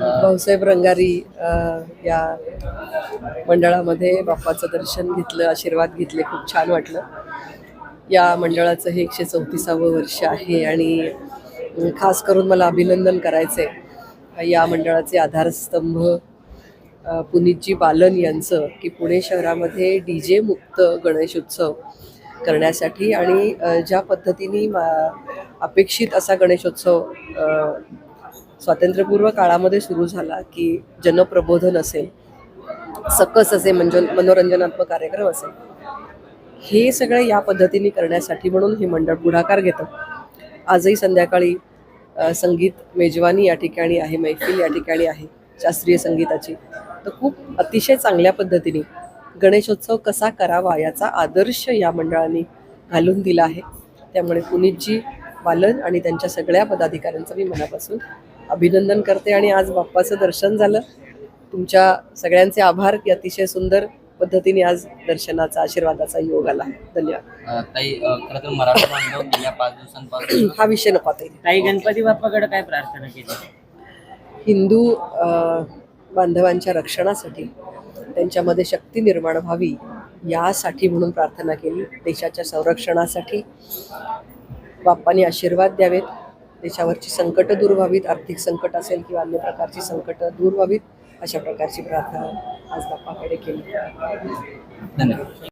भाऊसाहेब रंगारी या मंडळामध्ये बाप्पाचं दर्शन घेतलं आशीर्वाद घेतले खूप छान वाटलं. या मंडळाचं हे एकशे चौतीसावं वर्ष आहे आणि खास करून मला अभिनंदन करायचं आहे या मंडळाचे आधारस्तंभ पुनीतजी बालन यांचं की पुणे शहरामध्ये डी जे मुक्त गणेशोत्सव करण्यासाठी आणि ज्या पद्धतीने मा अपेक्षित असा गणेशोत्सव स्वातंत्र्यपूर्व काळामध्ये सुरू झाला की जनप्रबोधन असेल सकस असे म्हणजे मनोरंजनात्मक कार्यक्रम असेल. हे सगळं या पद्धतीने करण्यासाठी म्हणून हे मंडळ पुढाकार घेतं. आजही संध्याकाळी संगीत मेजवानी या ठिकाणी आहे मैफिल या ठिकाणी आहे शास्त्रीय संगीताची. तर खूप अतिशय चांगल्या पद्धतीने गणेशोत्सव कसा करावा याचा आदर्श या मंडळाने घालून दिला आहे. त्यामुळे पुनीतजी बालन आणि त्यांच्या सगळ्या पदाधिकाऱ्यांचं मी मनापासून अभिनंदन करते आणि आज बाप्पाचं दर्शन झालं. तुमच्या सगळ्यांचे आभार. की अतिशय सुंदर पद्धतीने आज दर्शनाचा आशीर्वादाचा योग आला. धन्यवाद. अ, ताई अ, खरं तर मराठा बांधव गेल्या पाच दिवसांपासून हा विषय नको. ताई गणपती बाप्पाकडे काय प्रार्थना केली? हिंदू अ, बांधवांच्या रक्षणासाठी त्यांच्यामध्ये शक्ती निर्माण व्हावी यासाठी म्हणून प्रार्थना केली. देशाच्या संरक्षणासाठी बाप्पाने आशीर्वाद द्यावेत. देशावरची संकटं दूर व्हावीत आर्थिक संकट असेल किंवा अन्य प्रकारची संकटं दूर व्हावीत अशा प्रकारची प्रार्थना आज बाप्पाकडे केली. धन्यवाद.